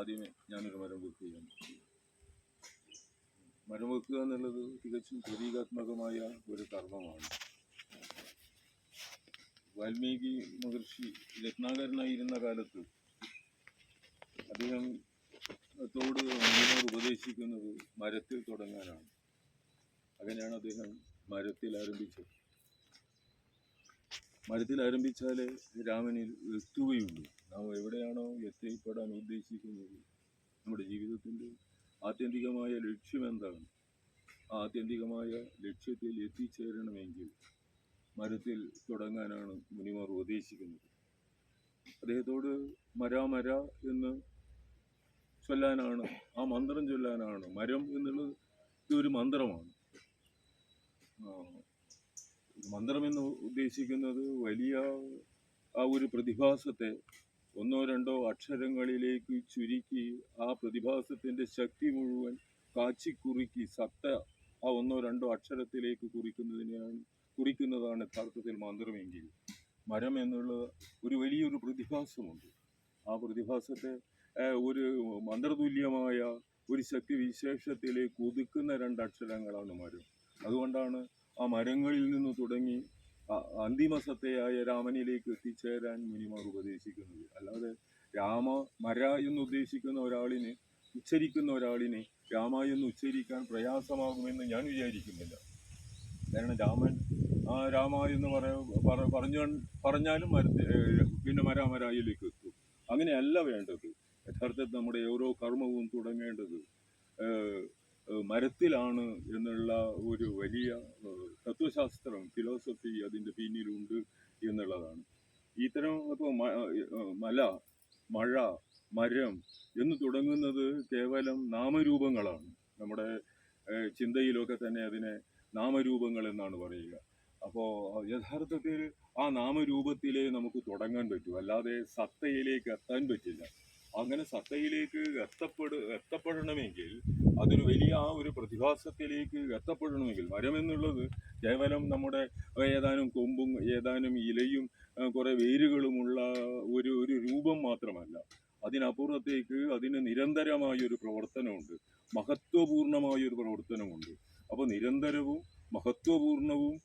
ആദ്യമേ ഞാനൊരു മരം വെക്കുകയാണ് മരം വെക്കുക എന്നുള്ളത് തികച്ചും പ്രതീകാത്മകമായ ഒരു കർമ്മമാണ്. വാൽമീകി മഹർഷി രത്നാകരനായിരുന്ന കാലത്ത് അദ്ദേഹം തോട് മുനിമാർ ഉപദേശിക്കുന്നത് മരത്തിൽ തുടങ്ങാനാണ്. അങ്ങനെയാണ് അദ്ദേഹം മരത്തിൽ ആരംഭിച്ചത്. മരത്തിൽ ആരംഭിച്ചാലേ രാമനിൽ എത്തുകയുള്ളൂ. നാം എവിടെയാണോ എത്തിപ്പെടാൻ ഉദ്ദേശിക്കുന്നത്? നമ്മുടെ ജീവിതത്തിന്റെ ആത്യന്തികമായ ലക്ഷ്യം എന്താണ്? ആ ആത്യന്തികമായ ലക്ഷ്യത്തിൽ എത്തിച്ചേരണമെങ്കിൽ മരത്തിൽ തുടങ്ങാനാണ് മുനിമാർ ഉപദേശിക്കുന്നത് അദ്ദേഹത്തോട് മരാ മര എന്ന് ചൊല്ലാനാണ് ആ മന്ത്രം ചൊല്ലാനാണ്. മരം എന്നുള്ളത് ഒരു മന്ത്രമാണ്. മന്ത്രമെന്ന് ഉദ്ദേശിക്കുന്നത് വലിയ ആ ഒരു പ്രതിഭാസത്തെ ഒന്നോ രണ്ടോ അക്ഷരങ്ങളിലേക്ക് ചുരുക്കി ആ പ്രതിഭാസത്തിന്റെ ശക്തി മുഴുവൻ കാച്ചിക്കുറുക്കി സത്ത ആ ഒന്നോ രണ്ടോ അക്ഷരത്തിലേക്ക് കുറിക്കുന്നതിനെയാണ് കുറിക്കുന്നതാണ് യഥാർത്ഥത്തിൽ മന്ത്രമെങ്കിൽ. മരം എന്നുള്ള ഒരു വലിയൊരു പ്രതിഭാസമുണ്ട്. ആ പ്രതിഭാസത്തെ ഒരു മന്ത്രതുല്യമായ ഒരു ശക്തി വിശേഷത്തിലേക്ക് ഒതുക്കുന്ന രണ്ടക്ഷരങ്ങളാണ് മരം. അതുകൊണ്ടാണ് ആ മരങ്ങളിൽ നിന്ന് തുടങ്ങി അന്തിമ സത്തയായ രാമനിലേക്ക് എത്തിച്ചേരാൻ മുനിമാർ ഉപദേശിക്കുന്നത് അല്ലാതെ രാമ മര എന്ന് ഉദ്ദേശിക്കുന്ന ഒരാളിനെ ഉച്ചരിക്കുന്ന ഒരാളിനെ രാമ എന്ന് ഉച്ചരിക്കാൻ പ്രയാസമാകുമെന്ന് ഞാൻ വിചാരിക്കുന്നില്ല. കാരണം രാമൻ ആ രാമ എന്ന് പറ പറ- പറഞ്ഞു പറഞ്ഞാലും മര പിന്നെ മരാമരായിലേക്ക് എത്തും. അങ്ങനെയല്ല വേണ്ടത്. യഥാർത്ഥത്തിൽ നമ്മുടെ ഓരോ കർമ്മവും തുടങ്ങേണ്ടത്. മരത്തിലാണ് എന്നുള്ള ഒരു വലിയ തത്വശാസ്ത്രം ഫിലോസഫി അതിന്റെ പിന്നിലുണ്ട് എന്നുള്ളതാണ്. ഇത്തരം ഇപ്പോൾ മല മഴ മരം എന്ന് തുടങ്ങുന്നത് കേവലം നാമരൂപങ്ങളാണ്. നമ്മുടെ ചിന്തയിലൊക്കെ തന്നെ അതിനെ നാമരൂപങ്ങൾ എന്നാണ് പറയുക. അപ്പോൾ യഥാർത്ഥത്തിൽ ആ നാമരൂപത്തിലേ നമുക്ക് തുടങ്ങാൻ പറ്റൂ. അല്ലാതെ സത്തയിലേക്ക് എത്താൻ പറ്റില്ല. അങ്ങനെ സത്തയിലേക്ക് എത്തപ്പെട് എത്തപ്പെടണമെങ്കിൽ അതൊരു വലിയ ആ ഒരു പ്രതിഭാസത്തിലേക്ക് എത്തപ്പെടണമെങ്കിൽ മരം എന്നുള്ളത് കേവലം നമ്മുടെ ഏതാനും കൊമ്പും ഏതാനും ഇലയും കുറേ വേരുകളുമുള്ള ഒരു ഒരു രൂപം മാത്രമല്ല. അതിനപ്പുറത്തേക്ക് അതിന് നിരന്തരമായ ഒരു പ്രവർത്തനമുണ്ട്. മഹത്വപൂർണമായ ഒരു പ്രവർത്തനമുണ്ട്. അപ്പോൾ നിരന്തരവും മഹത്വപൂർണവും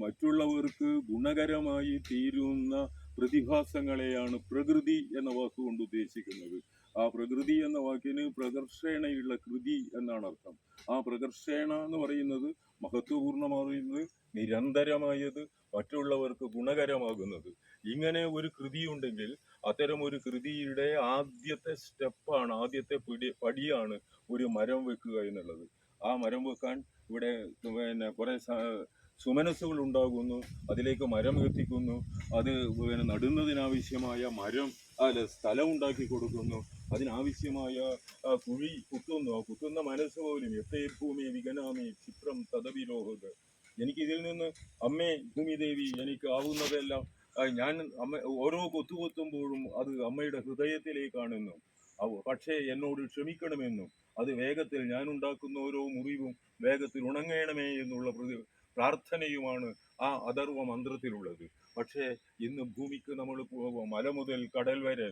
മറ്റുള്ളവർക്ക് ഗുണകരമായി തീരുന്ന പ്രതിഭാസങ്ങളെയാണ് പ്രകൃതി എന്ന വാക്കുകൊണ്ട് ഉദ്ദേശിക്കുന്നത്. ആ പ്രകൃതി എന്ന വാക്കിന് പ്രകർഷേണയുള്ള കൃതി എന്നാണ് അർത്ഥം. ആ പ്രകർഷേണ എന്ന് പറയുന്നത് മഹത്വപൂർണമാകുന്നത് നിരന്തരമായത് മറ്റുള്ളവർക്ക് ഗുണകരമാകുന്നത്. ഇങ്ങനെ ഒരു കൃതി ഉണ്ടെങ്കിൽ അത്തരം ഒരു കൃതിയുടെ ആദ്യത്തെ സ്റ്റെപ്പാണ് ആദ്യത്തെ പിടി പടിയാണ് ഒരു മരം വെക്കുക എന്നുള്ളത്. ആ മരം വെക്കാൻ ഇവിടെ പിന്നെ കുറേ സുമനസ്സുകൾ ഉണ്ടാകുന്നു അതിലേക്ക് മരം എത്തിക്കുന്നു അത് പിന്നെ നടുന്നതിനാവശ്യമായ മരം അല്ല സ്ഥലം ഉണ്ടാക്കി കൊടുക്കുന്നു. അതിനാവശ്യമായ കുഴി കുത്തുന്നു. ആ കുത്തുന്ന മനസ്സ് പോലും എത്തേ ഭൂമി വികനാമി ക്ഷിപ്രം തദവിലോഹത് എനിക്ക് ഇതിൽ നിന്ന് അമ്മേ ഭൂമിദേവി എനിക്ക് ആവുന്നതെല്ലാം ഞാൻ അമ്മ ഓരോ കൊത്തു കൊത്തുമ്പോഴും അത് അമ്മയുടെ ഹൃദയത്തിലേക്കാണെന്നും പക്ഷേ എന്നോട് ക്ഷമിക്കണമെന്നും അത് വേഗത്തിൽ ഞാൻ ഉണ്ടാക്കുന്ന ഓരോ മുറിവും വേഗത്തിൽ ഉണങ്ങണമേ എന്നുള്ള പ്രതി പ്രാർത്ഥനയുമാണ് ആ അഥർവ മന്ത്രത്തിലുള്ളത്. പക്ഷേ ഇന്ന് ഭൂമിക്ക് നമ്മൾ മല മുതൽ കടൽ വരെ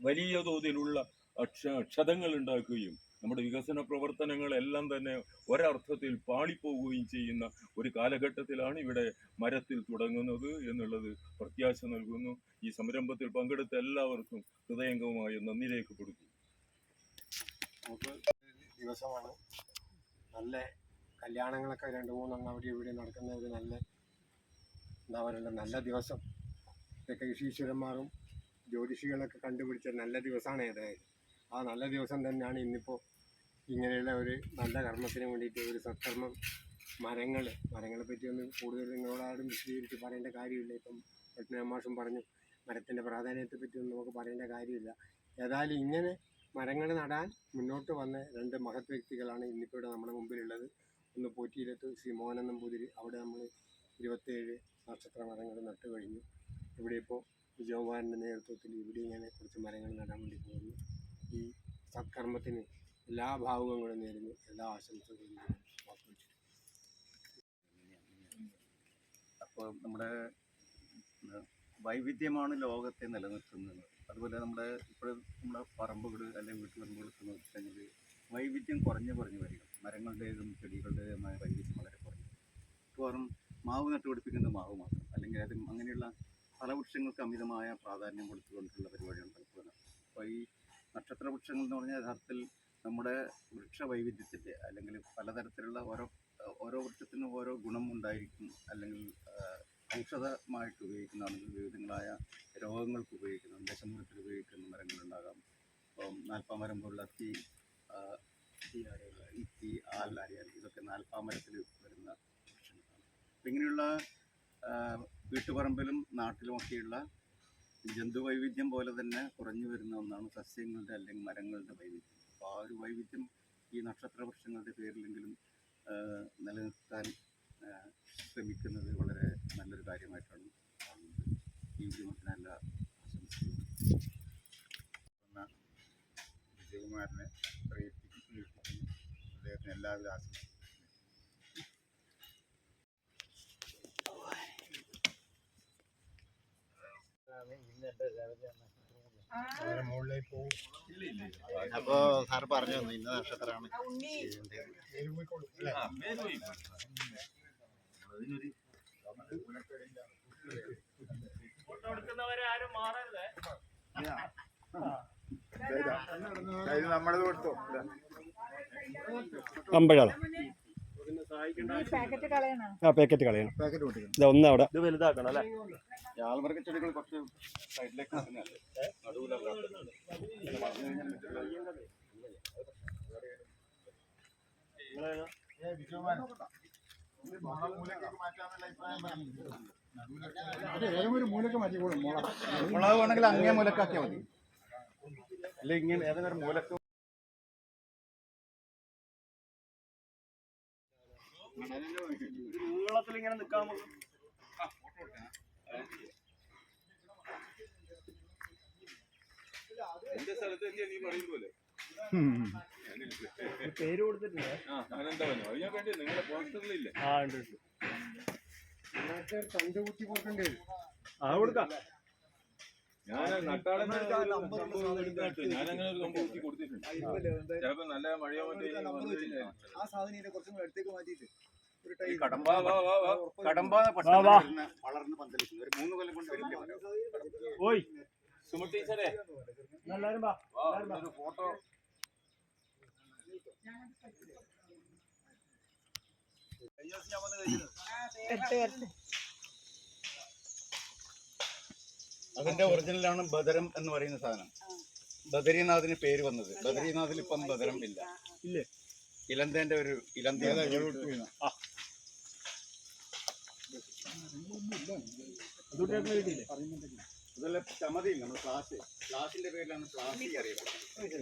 വലിയ തോതിലുള്ള അക്ഷ ക്ഷതങ്ങൾ ഉണ്ടാക്കുകയും നമ്മുടെ വികസന പ്രവർത്തനങ്ങളെല്ലാം തന്നെ ഒരർത്ഥത്തിൽ പാളിപ്പോവുകയും ചെയ്യുന്ന ഒരു കാലഘട്ടത്തിലാണ് ഇവിടെ മരത്തിൽ തുടങ്ങുന്നത് എന്നുള്ളത് പ്രത്യാശ നൽകുന്നു. ഈ സംരംഭത്തിൽ പങ്കെടുത്ത എല്ലാവർക്കും ഹൃദയംഗമായ നന്ദി രേഖപ്പെടുത്തുന്നു. നമുക്ക് ദിവസമാണ്. നല്ല കല്യാണങ്ങളൊക്കെ രണ്ട് മൂന്നെണ്ണം അവിടെ ഇവിടെ നടക്കുന്ന ഒരു നല്ല എന്താ പറയുക നല്ല ദിവസം. ഇതൊക്കെ ഋഷീശ്വരന്മാരും ജ്യോതിഷികളൊക്കെ കണ്ടുപിടിച്ച നല്ല ദിവസമാണ് ഏതായാലും. ആ നല്ല ദിവസം തന്നെയാണ് ഇന്നിപ്പോൾ ഇങ്ങനെയുള്ള ഒരു നല്ല കർമ്മത്തിന് വേണ്ടിയിട്ട് ഒരു സത്കർമ്മം. മരങ്ങൾ മരങ്ങളെ പറ്റി ഒന്ന് കൂടുതൽ നിങ്ങളോടാരും വിശദീകരിച്ച് പറയേണ്ട കാര്യമില്ല. ഇപ്പം പത്മനാമാഷും പറഞ്ഞു മരത്തിന്റെ പ്രാധാന്യത്തെ പറ്റിയൊന്നും നമുക്ക് പറയേണ്ട കാര്യമില്ല. ഏതായാലും ഇങ്ങനെ മരങ്ങൾ നടാൻ മുന്നോട്ട് വന്ന രണ്ട് മഹത് വ്യക്തികളാണ് ഇന്നിപ്പോൾ ഇവിടെ നമ്മുടെ മുമ്പിലുള്ളത്. ഒന്ന് പോറ്റിയിലത്ത് ശ്രീ മോഹനൻ നമ്പൂതിരി അവിടെ നമ്മൾ ഇരുപത്തേഴ് നക്ഷത്ര മരങ്ങൾ നട്ടു കഴിഞ്ഞു. ഇവിടെ ഇപ്പോൾ വിജയകുമാരന്റെ നേതൃത്വത്തിൽ ഇവിടെ ഇങ്ങനെ കുറച്ച് മരങ്ങൾ നടാൻ വേണ്ടി പോകുന്നു. ഈ സത്കർമ്മത്തിന് എല്ലാ ഭാവുകങ്ങളും നേരുന്നു. എല്ലാ ആശംസകളും. അപ്പോൾ നമ്മുടെ വൈവിധ്യമാണ് ലോകത്തെ നിലനിർത്തുന്നത്. അതുപോലെ നമ്മുടെ ഇപ്പോഴും നമ്മുടെ പറമ്പുകൾ അല്ലെങ്കിൽ വീട്ടുപറമ്പുകളൊക്കെ നോക്കിക്കഴിഞ്ഞാൽ വൈവിധ്യം കുറഞ്ഞു കുറഞ്ഞു വരിക മരങ്ങളുടേതും ചെടികളുടേതുമായ വൈവിധ്യം വളരെ കുറഞ്ഞു മിക്കവാറും മാവ് നട്ടുപിടിപ്പിക്കുന്നത് മാവ് മാത്രം. അല്ലെങ്കിൽ അത് അങ്ങനെയുള്ള ഫലവൃക്ഷങ്ങൾക്ക് അമിതമായ പ്രാധാന്യം കൊടുത്തുകൊണ്ടുള്ള പരിപാടിയാണ് പലപ്പോഴും അപ്പോൾ ഈ നക്ഷത്ര വൃക്ഷങ്ങൾ എന്ന് പറഞ്ഞാൽ യഥാർത്ഥത്തിൽ നമ്മുടെ വൃക്ഷ വൈവിധ്യത്തിന്റെ അല്ലെങ്കിൽ പലതരത്തിലുള്ള ഓരോ ഓരോ വൃക്ഷത്തിനും ഓരോ ഗുണം ഉണ്ടായിരിക്കും അല്ലെങ്കിൽ ഔഷധമായിട്ട് ഉപയോഗിക്കുന്നതാണെങ്കിൽ വിവിധങ്ങളായ രോഗങ്ങൾക്ക് ഉപയോഗിക്കുന്ന ദശമൂലത്തിൽ ഉപയോഗിക്കുന്ന മരങ്ങളുണ്ടാകാം. ഇപ്പം നാൽപ്പാമരം പോലുള്ള തീ ആ, തീ ആരെയുള്ള ഈ തീ ആൽ അറിയാൽ ഇതൊക്കെ നാൽപ്പാമരത്തിൽ വരുന്ന അപ്പം ഇങ്ങനെയുള്ള വീട്ടുപറമ്പിലും നാട്ടിലുമൊക്കെയുള്ള ജന്തുവൈവിധ്യം പോലെ തന്നെ കുറഞ്ഞു വരുന്ന ഒന്നാണ് സസ്യങ്ങളുടെ അല്ലെങ്കിൽ മരങ്ങളുടെ വൈവിധ്യം. അപ്പോൾ ആ ഒരു വൈവിധ്യം ഈ നക്ഷത്ര വൃക്ഷങ്ങളുടെ പേരിലെങ്കിലും നിലനിർത്താൻ ശ്രമിക്കുന്നത് വളരെ നല്ലൊരു കാര്യമായിട്ടാണ് കാണുന്നത്. ഈ ഉദ്യമത്തിന് എല്ലാ ആശംസകളും. വിജയകുമാരനെ അദ്ദേഹത്തിന് എല്ലാവിധ ആശംസകളും അപ്പോ സാർ പറഞ്ഞു തന്നു ഇന്ന നക്ഷത്രമാണ്. ഇത്. നമ്മളത് കൊടുത്തോ അമ്പഴാണ്. പാക്കറ്റ് കളയണോ? ആ പാക്കറ്റ് കളയണം. ഇതാ ഒന്ന് അവിടെ. ഇത് വലുതാക്കണം അല്ലേ? യാൾവർഗ ചെടികൾ കുറച്ച് സൈഡിലേക്ക് നിൽക്കുന്നതല്ലേ ഒരു മൂലക്ക് മാറ്റിക്കോളും മുള മുളക് വേണമെങ്കിൽ അങ്ങേ മൂലക്കാക്കിയാൽ മതി. അല്ലെ ഇങ്ങനെ ഏതെങ്കിലും മൂലക്ക് നീളത്തിൽ ഇങ്ങനെ നിൽക്കാൻ എന്റെ സ്ഥലത്ത് നീ പറയും പോലെ. പേര് കൊടുത്തിട്ടില്ല. ആ ആ ഉണ്ട് ഉണ്ട്. കൊടുക്കേണ്ടി കൊടുക്കാം. ചിലപ്പോ നല്ല മഴയോ ആ സാധനം കുറച്ചും അടുത്തേക്ക് മാറ്റിയിട്ട് ഓയ്. സുമ ടീച്ചറെ. എല്ലാരും വാ. വാ ഫോട്ടോ. അതിന്റെ ഒറിജിനലാണ് ബദരം എന്ന് പറയുന്ന സാധനം. ബദരീനാഥിന് പേര് വന്നത്. ബദരീനാഥിൽ ഇപ്പം ബദരം ഇല്ല. ഇല്ലേ? ഇലന്തേന്റെ ഒരു ഇലന്തേന്റെ ഇതല്ല ചമതിയില്ല. നമ്മൾ ക്ലാസ്. ക്ലാസിന്റെ പേരിലാണ് ക്ലാസ് അറിയപ്പെടുന്നത്.